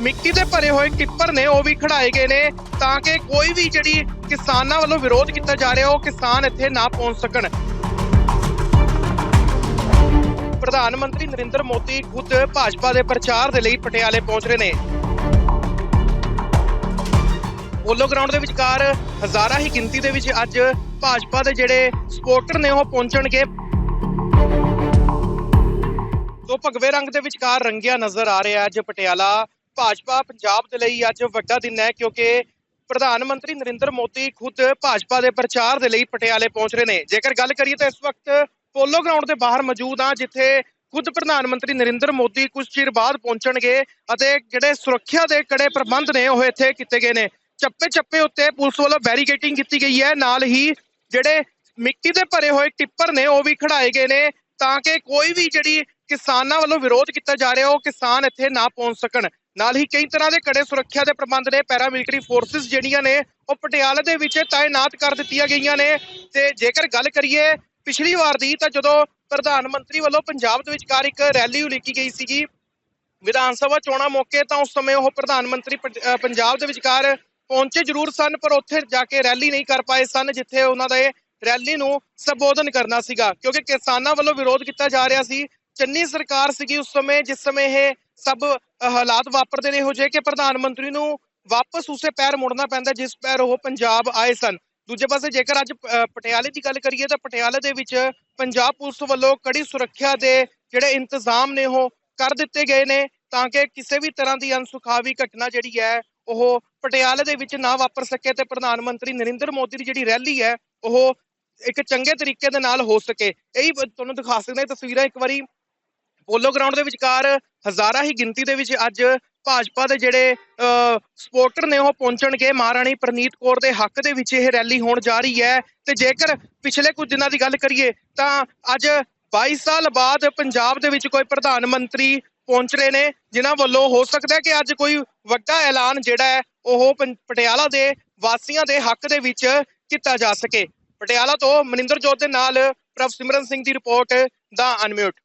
ਮਿੱਟੀ ਦੇ ਭਰੇ ਹੋਏ ਟਿੱਪਰ ਨੇ, ਉਹ ਵੀ ਖੜਾਏ ਗਏ ਨੇ ਤਾਂ ਕਿ ਕੋਈ ਵੀ ਜਿਹੜੀ ਕਿਸਾਨਾਂ ਵੱਲੋਂ ਵਿਰੋਧ ਕੀਤਾ ਜਾ ਰਿਹਾ, ਉਹ ਕਿਸਾਨ ਇੱਥੇ ਨਾ ਪਹੁੰਚ ਸਕਣ। ਪ੍ਰਧਾਨ ਮੰਤਰੀ ਨਰਿੰਦਰ ਮੋਦੀ ਖੁਦ ਭਾਜਪਾ ਦੇ ਪ੍ਰਚਾਰ ਦੇ ਲਈ ਪਟਿਆਲੇ ਪਹੁੰਚ ਰਹੇ ਨੇ। ਪੋਲੋ ਗਰਾਊਂਡ ਦੇ ਵਿਚਕਾਰ ਹਜ਼ਾਰਾਂ ਹੀ ਗਿਣਤੀ ਦੇ ਵਿੱਚ ਅੱਜ ਭਾਜਪਾ ਦੇ ਜਿਹੜੇ ਸਪੋਰਟਰ ਨੇ, ਉਹ ਪਹੁੰਚਣਗੇ। ਤੋਂ ਭਗਵੇ ਰੰਗ ਦੇ ਵਿਚਕਾਰ ਰੰਗਿਆ ਨਜ਼ਰ ਆ ਰਿਹਾ ਅੱਜ ਪਟਿਆਲਾ। ਭਾਜਪਾ ਪੰਜਾਬ ਦੇ ਲਈ ਅੱਜ ਵੱਡਾ ਦਿਨ ਹੈ ਕਿਉਂਕਿ ਪ੍ਰਧਾਨ ਮੰਤਰੀ ਨਰਿੰਦਰ ਮੋਦੀ ਖੁਦ ਭਾਜਪਾ ਦੇ ਪ੍ਰਚਾਰ ਦੇ ਲਈ ਪਟਿਆਲੇ ਪਹੁੰਚ ਰਹੇ ਨੇ। ਜੇਕਰ ਗੱਲ ਕਰੀਏ ਤਾਂ ਇਸ ਵਕਤ ਪੋਲੋ ਗਰਾਊਂਡ ਦੇ ਬਾਹਰ ਮੌਜੂਦ ਹਾਂ, ਜਿੱਥੇ ਖੁਦ ਪ੍ਰਧਾਨ ਮੰਤਰੀ ਨਰਿੰਦਰ ਮੋਦੀ ਕੁਝ ਚਿਰ ਬਾਅਦ ਪਹੁੰਚਣਗੇ ਅਤੇ ਜਿਹੜੇ ਸੁਰੱਖਿਆ ਦੇ ਕੜੇ ਪ੍ਰਬੰਧ ਨੇ ਉਹ ਇੱਥੇ ਕੀਤੇ ਗਏ ਨੇ। ਚੱਪੇ ਚੱਪੇ ਉੱਤੇ ਪੁਲਿਸ ਵੱਲੋਂ ਬੈਰੀਕੇਟਿੰਗ ਕੀਤੀ ਗਈ ਹੈ। ਨਾਲ ਹੀ ਜਿਹੜੇ ਮਿੱਟੀ ਦੇ ਭਰੇ ਹੋਏ ਟਿੱਪਰ ਨੇ ਉਹ ਵੀ ਖੜਾਏ ਗਏ ਨੇ ਤਾਂ ਕਿ ਕੋਈ ਵੀ ਜਿਹੜੀ ਕਿਸਾਨਾਂ ਵੱਲੋਂ ਵਿਰੋਧ ਕੀਤਾ ਜਾ ਰਿਹਾ, ਉਹ ਕਿਸਾਨ ਇੱਥੇ ਨਾ ਪਹੁੰਚ ਸਕਣ। ਨਾਲ ਹੀ ਕਈ ਤਰ੍ਹਾਂ ਦੇ ਕੜੇ ਸੁਰੱਖਿਆ ਦੇ ਪ੍ਰਬੰਧ ਨੇ ਪੈਰਾਮਿਲਟਰੀ ਫੋਰਸਿਸ ਜਿਹੜੀਆਂ ਨੇ, ਉਹ ਪਟਿਆਲੇ ਦੇ ਵਿੱਚ ਤਾਇਨਾਤ ਕਰ ਦਿੱਤੀਆਂ ਗਈਆਂ ਨੇ। ਤੇ ਜੇਕਰ ਗੱਲ ਕਰੀਏ ਪਿਛਲੀ ਵਾਰ ਦੀ, ਤਾਂ ਜਦੋਂ ਪ੍ਰਧਾਨ ਮੰਤਰੀ ਵੱਲੋਂ ਪੰਜਾਬ ਦੇ ਵਿਚਕਾਰ ਇੱਕ ਰੈਲੀ ਉਲੀਕੀ ਗਈ ਸੀਗੀ, ਵਿਧਾਨ ਸਭਾ ਚੋਣਾਂ ਮੌਕੇ, ਤਾਂ ਉਸ ਸਮੇਂ ਉਹ ਪ੍ਰਧਾਨ ਮੰਤਰੀ ਪੰਜਾਬ ਦੇ ਵਿਚਕਾਰ ਪਹੁੰਚੇ ਜ਼ਰੂਰ ਸਨ, ਪਰ ਉੱਥੇ ਜਾ ਕੇ ਰੈਲੀ ਨਹੀਂ ਕਰ ਪਾਏ ਸਨ, ਜਿੱਥੇ ਉਹਨਾਂ ਦੇ ਰੈਲੀ ਨੂੰ ਸੰਬੋਧਨ ਕਰਨਾ ਸੀਗਾ। ਕਿਉਂਕਿ ਕਿਸਾਨਾਂ ਵੱਲੋਂ ਵਿਰੋਧ ਕੀਤਾ ਜਾ ਰਿਹਾ ਸੀ ਚੰਨੀ ਸਰਕਾਰ ਸੀਗੀ ਉਸ ਸਮੇਂ, ਜਿਸ ਸਮੇਂ ਇਹ ਸਭ ਹਾਲਾਤ ਵਾਪਰਦੇ ਨੇ ਇਹੋ ਜਿਹੇ ਕਿ ਪ੍ਰਧਾਨ ਮੰਤਰੀ ਨੂੰ ਵਾਪਸ ਉਸੇ ਪੈਰ ਮੁੜਨਾ ਪੈਂਦਾ ਜਿਸ ਪੈਰ ਉਹ ਪੰਜਾਬ ਆਏ ਸਨ। ਦੂਜੇ ਪਾਸੇ ਜੇਕਰ ਅੱਜ ਪਟਿਆਲੇ ਦੀ ਗੱਲ ਕਰੀਏ ਤਾਂ ਪਟਿਆਲੇ ਦੇ ਵਿੱਚ ਪੰਜਾਬ ਪੁਲਿਸ ਵੱਲੋਂ ਕੜੀ ਸੁਰੱਖਿਆ ਦੇ ਜਿਹੜੇ ਇੰਤਜ਼ਾਮ ਨੇ ਉਹ ਕਰ ਦਿੱਤੇ ਗਏ ਨੇ ਤਾਂ ਕਿ ਕਿਸੇ ਵੀ ਤਰ੍ਹਾਂ ਦੀ ਅਨਸੁਖਾਵੀ ਘਟਨਾ ਜਿਹੜੀ ਹੈ ਉਹ ਪਟਿਆਲੇ ਦੇ ਵਿੱਚ ਨਾ ਵਾਪਰ ਸਕੇ ਤੇ ਪ੍ਰਧਾਨ ਮੰਤਰੀ ਨਰਿੰਦਰ ਮੋਦੀ ਦੀ ਜਿਹੜੀ ਰੈਲੀ ਹੈ ਉਹ ਇੱਕ ਚੰਗੇ ਤਰੀਕੇ ਦੇ ਨਾਲ ਹੋ ਸਕੇ। ਇਹੀ ਤੁਹਾਨੂੰ ਦਿਖਾ ਸਕਦੇ ਤਸਵੀਰਾਂ ਇੱਕ ਵਾਰੀ ਪੋਲੋ ਗਰਾਊਂਡ ਦੇ ਵਿਚਕਾਰ ਹਜ਼ਾਰਾਂ ਹੀ ਗਿਣਤੀ ਦੇ ਵਿੱਚ ਅੱਜ ਭਾਜਪਾ ਦੇ ਜਿਹੜੇ ਸਪੋਰਟਰ ਨੇ ਉਹ ਪਹੁੰਚਣਗੇ। ਮਹਾਰਾਣੀ ਪ੍ਰਨੀਤ ਕੌਰ ਦੇ ਹੱਕ ਦੇ ਵਿੱਚ ਇਹ ਰੈਲੀ ਹੋਣ ਜਾ ਰਹੀ ਹੈ। ਤੇ ਜੇਕਰ ਪਿਛਲੇ ਕੁਝ ਦਿਨਾਂ ਦੀ ਗੱਲ ਕਰੀਏ, ਤਾਂ ਅੱਜ 22 ਸਾਲ ਬਾਅਦ ਪੰਜਾਬ ਦੇ ਵਿੱਚ ਕੋਈ ਪ੍ਰਧਾਨ ਮੰਤਰੀ ਪਹੁੰਚ ਰਹੇ ਨੇ, ਜਿਨ੍ਹਾਂ ਵੱਲੋਂ ਹੋ ਸਕਦਾ ਹੈ ਕਿ ਅੱਜ ਕੋਈ ਵੱਡਾ ਐਲਾਨ ਜਿਹੜਾ ਹੈ, ਉਹ ਪੰ- ਪਟਿਆਲਾ ਦੇ ਵਾਸੀਆਂ ਦੇ ਹੱਕ ਦੇ ਵਿੱਚ ਕੀਤਾ ਜਾ ਸਕੇ। ਪਟਿਆਲਾ ਤੋਂ ਮਨਿੰਦਰ ਜੋਤ ਦੇ ਨਾਲ ਪ੍ਰਭ ਸਿਮਰਨ ਸਿੰਘ ਦੀ ਰਿਪੋਰਟ ਦਾ ਅਨਮਿਊਟ।